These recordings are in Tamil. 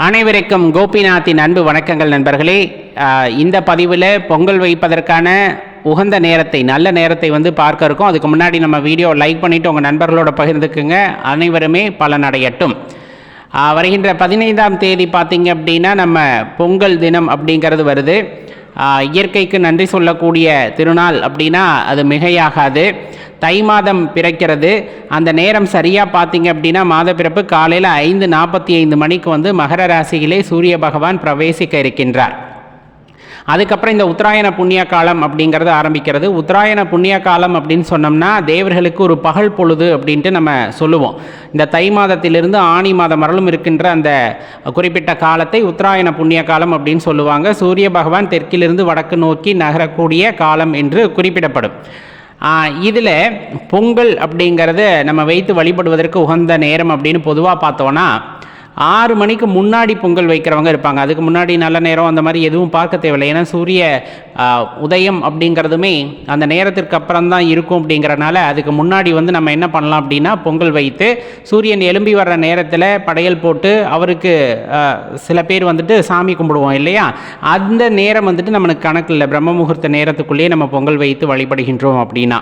அனைவருக்கும் கோபிநாத்தின் அன்பு வணக்கங்கள் நண்பர்களே. இந்த பதிவில் பொங்கல் வைப்பதற்கான உகந்த நேரத்தை நல்ல நேரத்தை வந்து பார்க்க இருக்கோம். அதுக்கு முன்னாடி நம்ம வீடியோ லைக் பண்ணிவிட்டு உங்கள் நண்பர்களோட பகிர்ந்துக்குங்க. அனைவருமே பலனடையட்டும். வருகின்ற பதினைந்தாம் தேதி பார்த்திங்க அப்படின்னா நம்ம பொங்கல் தினம் அப்படிங்கிறது வருது. இயற்கைக்கு நன்றி சொல்லக்கூடிய திருநாள் அப்படின்னா அது மிகையாகாது. தை மாதம் பிறக்கிறது. அந்த நேரம் சரியாக பார்த்தீங்க அப்படின்னா மாத பிறப்பு காலையில் ஐந்து நாற்பத்தி ஐந்து மணிக்கு வந்து மகர ராசியிலே சூரிய பகவான் பிரவேசிக்க இருக்கின்றார். அதுக்கப்புறம் இந்த உத்தராயண புண்ணிய காலம் அப்படிங்கிறது ஆரம்பிக்கிறது. உத்தராயண புண்ணிய காலம் அப்படின்னு சொன்னோம்னா தேவர்களுக்கு ஒரு பகல் பொழுது அப்படின்ட்டு நம்ம சொல்லுவோம். இந்த தை மாதத்திலிருந்து ஆணி மாதம் வரலும் இருக்கின்ற அந்த குறிப்பிட்ட காலத்தை உத்தராயண புண்ணிய காலம் அப்படின்னு சொல்லுவாங்க. சூரிய பகவான் தெற்கிலிருந்து வடக்கு நோக்கி நகரக்கூடிய காலம் என்று குறிப்பிடப்படும். இதில் பொங்கல் அப்படிங்கிறத நம்ம வைத்து வழிபடுவதற்கு உகந்த நேரம் அப்படின்னு பொதுவாக பார்த்தோன்னா ஆறு மணிக்கு முன்னாடி பொங்கல் வைக்கிறவங்க இருப்பாங்க. அதுக்கு முன்னாடி நல்ல நேரம் அந்த மாதிரி எதுவும் பார்க்க தேவையில்லை. ஏன்னா சூரிய உதயம் அப்படிங்கிறதுமே அந்த நேரத்திற்கு அப்புறம் தான் இருக்கும் அப்படிங்கிறனால அதுக்கு முன்னாடி வந்து நம்ம என்ன பண்ணலாம் அப்படின்னா பொங்கல் வைத்து சூரியன் எழும்பி வர்ற நேரத்தில் படையல் போட்டு அவருக்கு சில பேர் வந்துட்டு சாமி கும்பிடுவோம் இல்லையா? அந்த நேரம் வந்துட்டு நம்மளுக்கு கணக்கு இல்லை. பிரம்ம முகூர்த்த நேரத்துக்குள்ளேயே நம்ம பொங்கல் வைத்து வழிபடுகின்றோம் அப்படின்னா.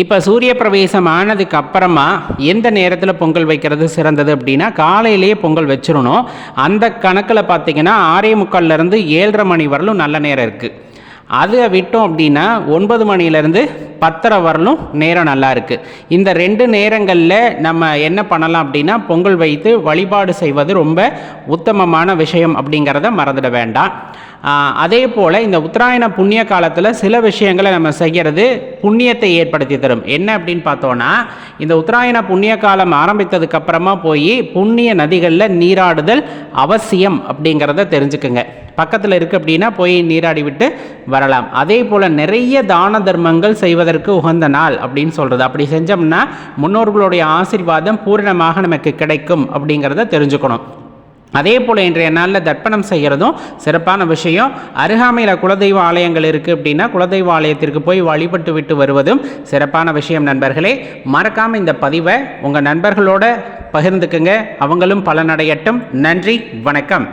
இப்போ சூரிய பிரவேசம் ஆனதுக்கு அப்புறமா எந்த நேரத்தில் பொங்கல் வைக்கிறது சிறந்தது அப்படின்னா காலையிலேயே பொங்கல் வச்சிடணும். அந்த கணக்கில் பார்த்தீங்கன்னா ஆறே முக்கால்லேருந்து ஏழரை மணி வரலும் நல்ல நேரம் இருக்குது அதை விட்டோம் அப்படின்னா ஒன்பது மணிலேருந்து பத்தரை வரலும் நேரம் நல்லா இருக்குது இந்த ரெண்டு நேரங்களில் நம்ம என்ன பண்ணலாம் அப்படின்னா பொங்கல் வைத்து வழிபாடு செய்வது ரொம்ப உத்தமமான விஷயம் அப்படிங்கிறத மறந்துட வேண்டாம். அதே போல் இந்த உத்தராயண புண்ணிய காலத்தில் சில விஷயங்களை நம்ம செய்கிறது புண்ணியத்தை ஏற்படுத்தி தரும். என்ன அப்படின்னு பார்த்தோன்னா இந்த உத்தராயண புண்ணிய காலம் ஆரம்பித்ததுக்கப்புறமா போய் புண்ணிய நதிகளில் நீராடுதல் அவசியம் அப்படிங்கிறத தெரிஞ்சுக்குங்க. பக்கத்தில் இருக்குது அப்படின்னா போய் நீராடி விட்டு வரலாம். அதே போல் நிறைய தான தர்மங்கள் செய்வதற்கு உகந்த நாள் அப்படின்னு சொல்கிறது அப்படி செஞ்சோம்னா முன்னோர்களுடைய ஆசீர்வாதம் பூரணமாக நமக்கு கிடைக்கும் அப்படிங்கிறத தெரிஞ்சுக்கணும். அதே போல் இன்றைய நாளில் தர்ப்பணம் செய்கிறதும் சிறப்பான விஷயம். அருகாமையில் குலதெய்வ ஆலயங்கள் இருக்குது அப்படின்னா குலதெய்வ ஆலயத்திற்கு போய் வழிபட்டு விட்டு வருவதும் சிறப்பான விஷயம் நண்பர்களே. மறக்காமல் இந்த பதிவை உங்கள் நண்பர்களோட பகிர்ந்துக்குங்க. அவங்களும் பலனடையட்டும். நன்றி வணக்கம்.